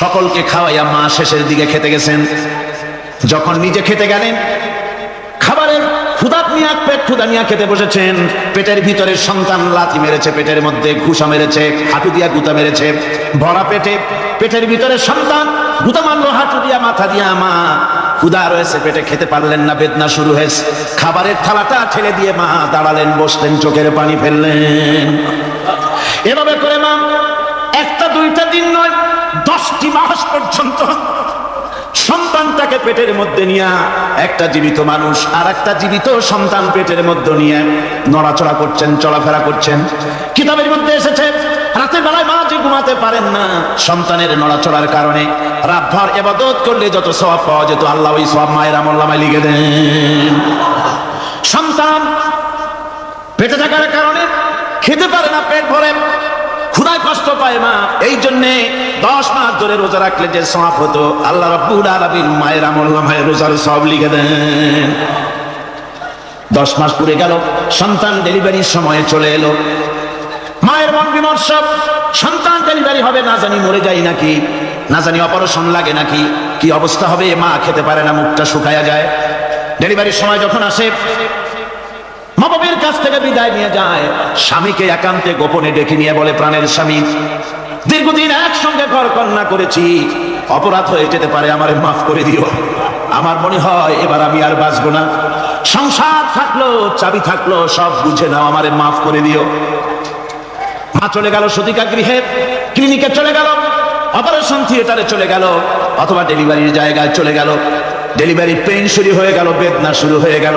সকলকে খাওয়াইয়া মা শেষের দিকে খেতে গেছেন। যখন নিজে খেতে গেলেন, খাবারের ক্ষুদাত নিয়ে পেট ক্ষুদা নিয়ে খেতে বসেছেন। পেটের ভিতরে সন্তান লাথি মেরেছে, পেটের মধ্যে ঘুষা মেরেছে, হাঁটু দিয়া গুতা মেরেছে। ভরা পেটে, পেটের ভিতরে সন্তান, গুতা মারলো, হাঁটু দিয়া, মাথা দিয়া, মা ক্ষুদা রয়েছে, পেটে খেতে পারলেন না, বেদনা শুরু হয়েছে। খাবারের থালাটা ঠেলে দিয়ে মা দাঁড়ালেন, বসলেন, চোখের পানি ফেললেন। এভাবে করে মা, একটা দুইটা দিন নয় দশটি মাস পর্যন্ত সন্তানটাকে পেটের মধ্যে নিয়ে, একটা জীবিত মানুষ আর একটা জীবিত সন্তান পেটের মধ্যে নিয়ে নড়াচড়া করছেন, চলাফেরা করছেন। কিতাবের মধ্যে এসেছে, রাতের বেলায় মা যে ঘুমাতে পারেন না, সন্তানের নড়াচড়ার কারণে রাতভর এবাদত করলে যত সব পাওয়া যেত, আল্লাহ ওই সব মায়ের আমল্লামায় লিখে দেন। সন্তান পেটে থাকার কারণে খেতে পারে না, পেট ভরে। ক্ষুধায় কষ্ট পায় মা। এই জন্যে দশ মাস ধরে রোজা রাখলে যে সব হতো, আল্লাহ রাব্বুল মায়ের আমল নামায় রোজার সব লিখে দেন। দশ মাস পুরে গেল, সন্তান ডেলিভারির সময়ে চলে এলো। মায়ের মন বিমর্ষ, সন্তান ডেলিভারি হবে না জানি মরে যাই নাকি, না জানি অপারেশন লাগে নাকি, কি অবস্থা হবে? মা খেতে পারে না, মুখটা শুকায়া যায়। ডেলিভারির সময় যখন আসে মা কাছ থেকে বিদায় নিয়ে যায়। স্বামীকে একান্তে গোপনে ডেকে নিয়ে বলে, প্রাণের স্বামী, দীর্ঘদিন একসঙ্গে ঘর কন্যা করেছি। অপরাধ হয়ে যেতে পারে, আমার মাফ করে দিও। আমার মনে হয় এবার আমি আর বাঁচবো না। সংসার থাকল, চাবি থাকল, সব বুঝে নাও, আমারে মাফ করে দিও। মা চলে গেল সতিকা গৃহে, ক্লিনিকে চলে গেল, অপারেশন থিয়েটারে চলে গেল, অথবা ডেলিভারির জায়গায় চলে গেল। ডেলিভারি পেইন শুরু হয়ে গেল, বেদনা শুরু হয়ে গেল।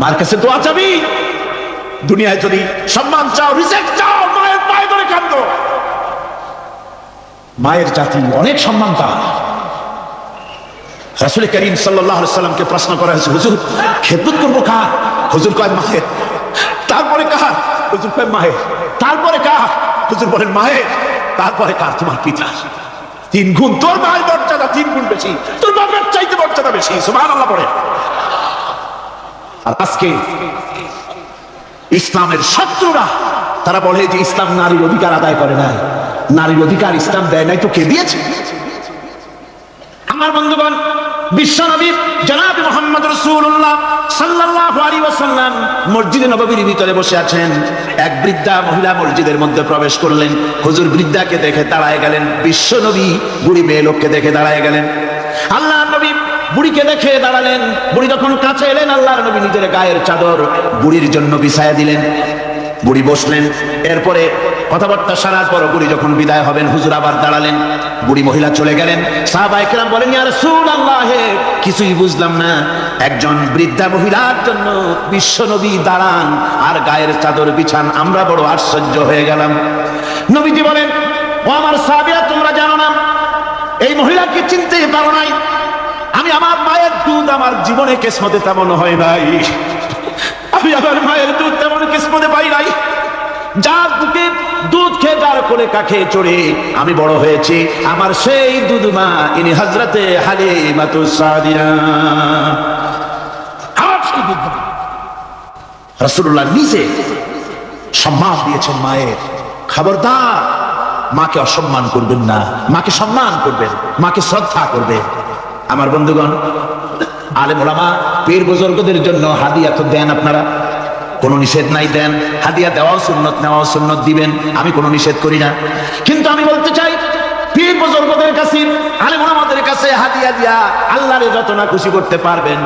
মার কাছে দোয়া দুনিয়ায় যদি সম্মান চাও রিজেক্ট চাও, মায়ের পায়ে ধরে কান্দ। মায়ের জাতি অনেক সম্মান পায়। রাসুল করিম সাল্লাহ সাল্লামকে প্রশ্ন করা হয়েছে, হুজুর, খেদমত করব কার? হুজুর কয়, মায়ের। তারপরে কার? হুজুর কয়, মায়ের। তারপরে কার? হুজুর বলেন, মায়ের। তারপরে কার? তোমার পিতা তিন গুণ তোর মায়ের মর্যাদা তিন গুণ বেশি, তোর বাবার চাইতে মর্যাদা বেশি সুবহান আল্লাহ পড়ে আর আজকে ইসলামের শত্রুরা, তারা বলে যে ইসলাম নারীর অধিকার আদায় করে নাই। নারীর অধিকার ইসলাম দেয় নাই, তো কে দিয়েছে? আমার বন্ধুগণ বিশ্বনবী এক বৃদ্ধা মহিলা মসজিদের মধ্যে প্রবেশ করলেন। হুজুর বৃদ্ধাকে দেখে দাঁড়ায় গেলেন। বিশ্বনবী বুড়ি মেয়ে লোককে দেখে দাঁড়ায় গেলেন। আল্লাহ নবী বুড়িকে দেখে দাঁড়ালেন। বুড়ি যখন কাছে এলেন, আল্লাহর নবী নিজের গায়ের চাদর বুড়ির জন্য বিছায়া দিলেন। বুড়ি বসলেন, এরপরে কথাবার্তা সারার পর বুড়ি যখন বিদায় হবেন, হুজুর আবার দাঁড়ালেন। বুড়ি মহিলা চলে গেলেন। সাহাবাইকেরাম বলেন আর ইয়া রাসূলুল্লাহ, কিছুই বুঝলাম না। একজন বৃদ্ধা মহিলার জন্য বিশ্বনবী দাঁড়ান আর গায়ের চাদর বিছান। আমরা বড় আশ্চর্য হয়ে গেলাম। নবীজি বলেন, ও আমার সাহাবীরা, তোমরা জানো না, এই মহিলাকে চিনতে পারো নাই। দুধ আমার জীবনে কেসমতে তেমন হয় নাই। আমি আমার মায়ের দুধ তেমন কিসমতে পাই নাই। যার বুকে দুধ খেয়ে যার করে কাখে চড়ে আমি বড় হয়েছি। আমার সেই দুধ মা, ইনি হজরতে হালে মাতু সাদিয়া দুধ রসুল্লাহ নিজে সম্মান দিয়েছেন মায়ের। খবরদার, মাকে অসম্মান করবেন না, মাকে সম্মান করবেন, মাকে শ্রদ্ধা করবেন আমার বন্ধুগণ আলেম ওলামা, পীর বুজুর্গদের জন্য হাদিয়া তো দেন আপনারা। কোনো নিষেধ নাই দেন। হাদিয়া দেওয়াও সুন্নত, নেওয়াও সুন্নত দিবেন। আমি কোনো নিষেধ করি না। কিন্তু আমি বলতে চাই, পীর বুজুর্গদের কাছে, আলেম ওলামাদের কাছে হাদিয়া দিয়া আল্লাহরে যত না খুশি করতে পারবেন।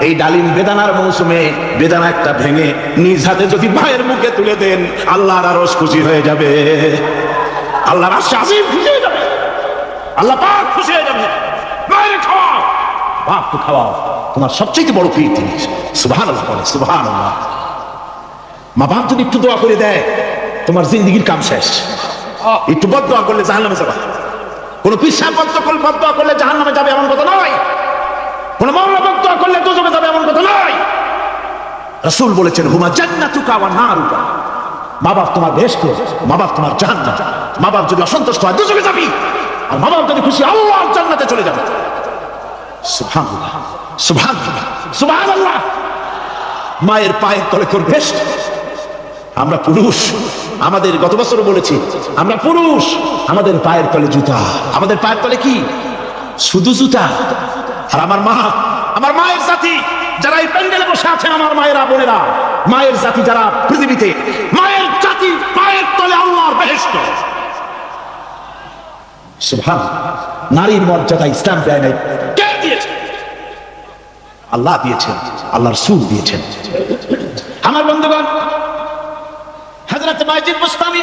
এই ডালিম বেদানার মৌসুমে, বেদানা একটা ভেঙে নিজ হাতে যদি ভাইয়ের মুখে তুলে দেন, আল্লাহর আরস খুশি হয়ে যাবে। আল্লাহর আশা আসিম খুশি হয়ে যাবে। আল্লাহ পাক খুশি হয়ে যাবে। মায়ের খাওয়াও বাপ তো খাওয়াও। তোমার সবচেয়ে বড় পীর তিনি সুবহান বলে সুবহান মা বাপ যদি একটু দোয়া করে দেয়, তোমার জিন্দগির কাম শেষ। একটু বদ দোয়া করলে জাহান নামে যাবে। কোন বদ্ধ করলে বদ দোয়া করলে জাহান নামে যাবে এমন কথা নয়। কোন মামলা বদ দোয়া করলে দুজনে যাবে এমন কথা নয়। রসুল বলেছেন, হুমা জান্নাতুকা ওয়া নারুকা। মা বাপ তোমার বেহেশত মা বাপ তোমার জান্নাত মা বাপ যদি অসন্তুষ্ট হয়, দুজনে যাবি। আর মা বাপ যদি খুশি, আল্লাহ জান্নাতে চলে যাবে। মায়ের পায়ের তলে তোর বেশ আমরা পুরুষ, আমাদের গত বছর বলেছি, আমরা পুরুষ, আমাদের পায়ের তলে জুতা। আমাদের পায়ের তলে কি? শুধু জুতা। আর আমার মা, আমার মায়ের জাতি, যারা এই প্যান্ডেলে বসে আছে, আমার মায়েরা, বোনেরা, মায়ের জাতি যারা পৃথিবীতে, মায়ের জাতি পায়ের তলে আল্লাহর সুবহান নারীর মর্যাদা ইসলাম দেয় নাই। কে আল্লাহ দিয়েছেন আল্লাহর সুর দিয়েছেন। আমার বন্ধুগণ হাজরত মাইজিদ মুস্তামি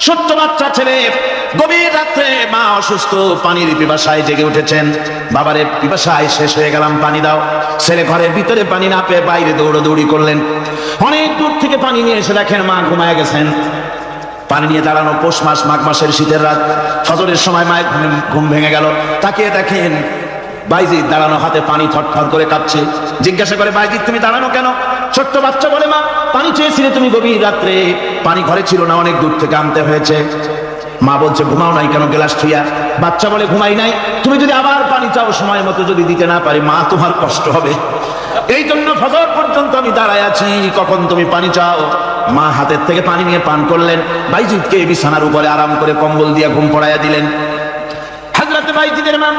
ছোট্ট বাচ্চা ছেলে, গভীর রাত্রে মা অসুস্থ, পানির পিপাসায় জেগে উঠেছেন। বাবারে, পিপাসায় শেষ হয়ে গেলাম, পানি দাও। ছেলে ঘরের ভিতরে পানি না পেয়ে বাইরে দৌড়দৌড়ি করলেন। অনেক দূর থেকে পানি নিয়ে এসে দেখেন মা ঘুমায় গেছেন। পানি নিয়ে দাঁড়ানো পৌষ মাস, মাঘ মাসের শীতের রাত। ফজরের সময় মায়ের ঘুম- ভেঙে গেল। তাকিয়ে দেখেন বাইজিৎ দাঁড়ানো হাতে পানি থরথর করে কাঁপছে। জিজ্ঞাসা করে বাইজিৎ তুমি দাঁড়ানো কেন? ছোট্ট বাচ্চা বলে, মা, পানি চেয়েছিলে তুমি গভীর রাত্রে। পানি ঘরে ছিল না, অনেক দূর থেকে আনতে হয়েছে। মা বলছে, ঘুমাও নাই কেন গেলাস থুইয়া বাচ্চা বলে, ঘুমাই নাই। তুমি যদি আবার পানি চাও, সময় মতো যদি দিতে না পারি, মা, তোমার কষ্ট হবে। এই জন্য ফজর পর্যন্ত আমি দাঁড়ায় আছি। কখন তুমি পানি চাও? মা হাতের থেকে পানি নিয়ে পান করলেন। বাইজিৎকে বিছানার উপরে আরাম করে কম্বল দিয়ে ঘুম পড়াইয়া দিলেন। হাজরাতে বাইজিদের মা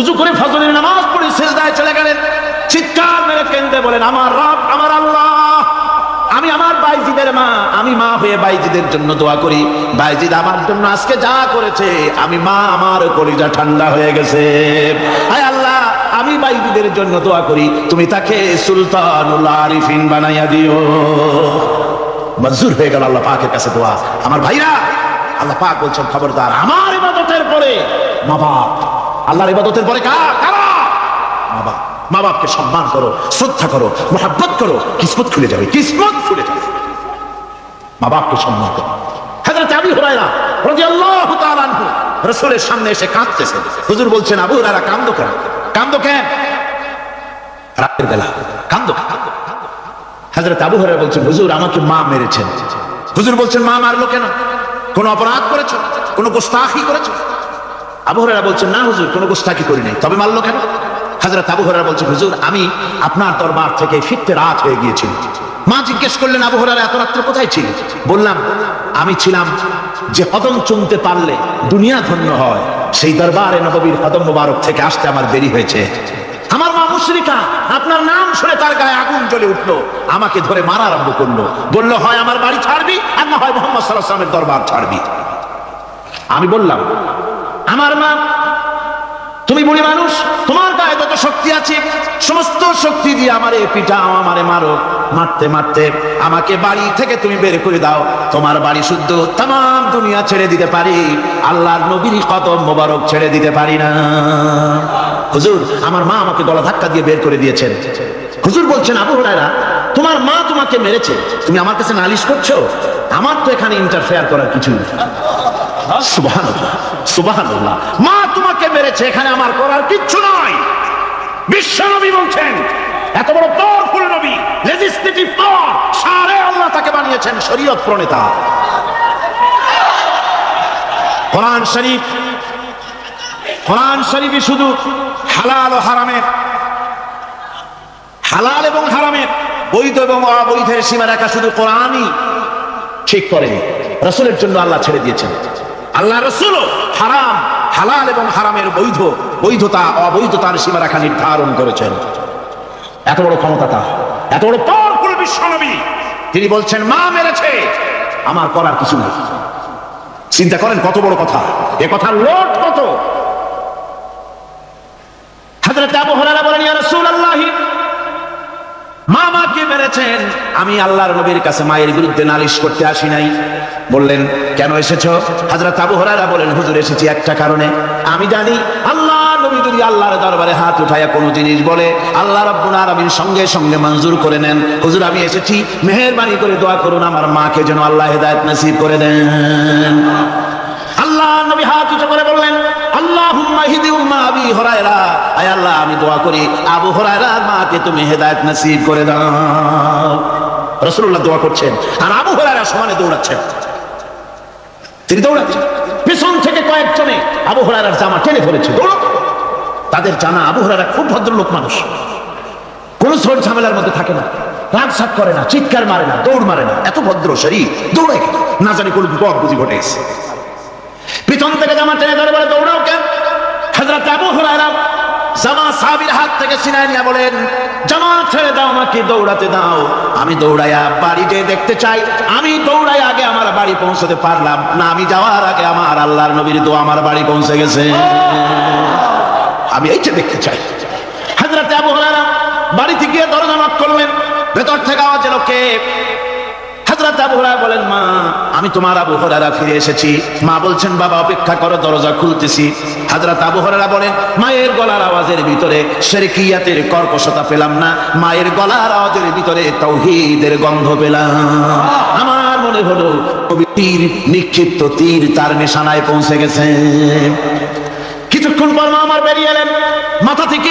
উজু করে ফজরের নামাজ পড়ে সেজদায় চলে গেলেন। চিৎকার মেরে কেন্দ্রে বলেন, আমার রব, আমার আল্লাহ, আমি আমার বাইজিদের মা, আমি মা হয়ে বাইজিদের জন্য দোয়া করি। বাইজিদ আমার জন্য আজকে যা করেছে, আমি মা আমার কলিজা ঠান্ডা হয়ে গেছে। হায় আল্লাহ, আমি বাইজিদের জন্য দোয়া করি। তুমি তাকে সুলতানুল আরিফিন বানাইয়া দিও। মঞ্জুর হয়ে গেল আল্লাহ পাকের কাছে দোয়া। আমার ভাইরা, আল্লাহ পাক বলছেন, খবরদার, আমার ইবাদতের পরে মা বাপ আল্লাহর ইবাদতের পরে কার? মা বাপ। মা বাপকে সম্মান করো, শ্রদ্ধা করো, মোহাব্বত করো, কিসমত খুলে যাবে, কিসমত খুলে যাবে। মা বাপকে সম্মান করো। সামনে এসে বলছেন, আবু রাতের বেলা বলছেন, হুজুর, আমাকে মা মেরেছেন। হুজুর বলছেন, মা মারলো কেন? কোন অপরাধ করেছ? কোন গোস্তাখি করেছ? আবু বলছেন, না হুজুর, কোনো গোস্তাখি করি নাই। তবে মারলো কেন? হাজরত আবু বলছেন, হুজুর, আমি আপনার দরবার থেকে ফিরতে রাত হয়ে গিয়েছিল মা জিজ্ঞেস করলেন, আবু এত রাত্রে কোথায় ছিল? বললাম, আমি ছিলাম যে কদম চুমতে পারলে দুনিয়া ধন্য হয়। সেই দরবারে নববীর কদম মোবারক থেকে আসতে আমার দেরি হয়েছে। আমার মা মুশরিকা, আপনার নাম শুনে তার গায়ে আগুন জ্বলে উঠল, আমাকে ধরে মারা আরম্ভ করল। বলল, হয় আমার বাড়ি ছাড়বি আর না হয় মোহাম্মদ সাল্লাহ দরবার ছাড়বি। আমি বললাম আমার মা, তুমি বুড়ি মানুষ, তোমার গায়ে যত শক্তি আছে, সমস্ত শক্তি দিয়ে আমারে পিটাও, আমারে মারো। মারতে মারতে আমাকে বাড়ি থেকে তুমি বের করে দাও। তোমার বাড়ি শুদ্ধ তাম দুনিয়া ছেড়ে দিতে পারি। আল্লাহর নবীর কদম মোবারক ছেড়ে দিতে পারি না। হুজুর, আমার মা আমাকে গলা ধাক্কা দিয়ে বের করে দিয়েছেন। হুজুর বলছেন, আবু হুরায়রা, তোমার মা তোমাকে মেরেছে। তুমি আমার কাছে নালিশ করছ? আমার তো এখানে ইন্টারফেয়ার করার কিছু সুবহানাল্লাহ। মা তোমাকে মেরেছে, এখানে আমার করার কিচ্ছু নয় বিশ্ব নবী বলছেন, এত বড় পাওয়ারফুল নবী লেজিসলেটিভ পাওয়ার করেছেন শরীয়ত প্রণেতা। কোরআন শরীফ, কোরআন শরীফই শুধু হালাল ও হারামের। হালাল এবং হারামের, বৈধ এবং অবৈধের সীমারেখা শুধু কোরআনই ঠিক করেনি রসুলের জন্য আল্লাহ ছেড়ে দিয়েছেন। আল্লাহ রসুল হারাম, হালাল এবং হারামের বৈধ, বৈধতা, অবৈধতার সীমারেখা নির্ধারণ করেছেন। এত বড় ক্ষমতা তার এত বড় পাওয়ারফুল বিশ্বনবী। তিনি বলছেন, মা মেরেছে। আমার করার কিছু নেই। চিন্তা করেন কত বড় কথা। এ কথার লোট কত? হযরত আবু হুরায়রা বলেন, ইয়া রাসূলুল্লাহ মা মাকে মেরেছেন? আমি আল্লাহর নবীর কাছে মায়ের বিরুদ্ধে নালিশ করতে আসি নাই। বললেন, কেন এসেছ? হযরত আবু হুরায়রা বলেন, হুজুর, এসেছি একটা কারণে। আমি জানি আল্লাহ জিনিস বলে, আল্লাহ সঙ্গে সঙ্গে মঞ্জুর করে নেন। হুজুর, আমি এসেছি, মেহেরবানি করে দোয়া করুন, আমার মাকে যেন আল্লাহ করে আল্লাহ নবী হাত করে বললেন হিদি উম্মা হুরায়রা। আয় আল্লাহ, আমি দোয়া করি, আবু হুরায়রার মাকে তুমি হেদায়েত নসিব করে দাও। রাসূলুল্লাহ দোয়া করছেন, আর আবু হুরায়রা সমানে দৌড়াচ্ছেন। তিনি দৌড়াচ্ছেন। পেছন থেকে কয়েকজনে আবু হুরায়রার জামা টেনে ধরেছে তাদের জানা আবু হুরায়রা খুব ভদ্রলোক মানুষ। কোন ঝড় ঝামেলার মধ্যে থাকে না। রাগ সাগ করে না, চিৎকার মারে না, দৌড় মারে না। এত ভদ্র শরীর দৌড়ে? না জানি কোন বিপদ বুঝি ঘটে গেছে। পিছন থেকে জামা টেনে ধরে বলে, দৌড়াও কেন? হযরত আবু হুরায়রা জামা হাত থেকে ছিনায় নিয়ে বলেন জামা ছেড়ে দাও আমাকে, দৌড়াতে দাও। আমি দৌড়াইয়া বাড়ি যেয়ে দেখতে চাই। আমি দৌড়াই আগে আমার বাড়ি পৌঁছতে পারলাম না। আমি যাওয়ার আগে আমার আল্লাহর নবীর দোয়া আমার বাড়ি পৌঁছে গেছে। আমি এইটা দেখতে চাই। হযরত আবু হুরায়রা বাড়িতে গিয়ে দরজা নক করলেন। ভেতর থেকে আওয়াজ এলো হযরত আবু হুরায়রা বলেন, মা, আমি তোমার আবু হুরায়রা ফিরে এসেছি। মা বলছেন, বাবা, অপেক্ষা করো, দরজা খুলতেছি। হযরত আবু হুরায়রা বলেন, মায়ের গলার আওয়াজের ভিতরে শিরকিয়াতের কর্কশতা পেলাম না, মায়ের গলার আওয়াজের ভিতরে তাওহীদের গন্ধ পেলাম। আমার মনে হলো তীর নিক্ষিপ্ত তীর তার নিশানায় পৌঁছে গেছে। কিছুক্ষণ পর মা আমার বেরিয়ে এলেন। মাথা থেকে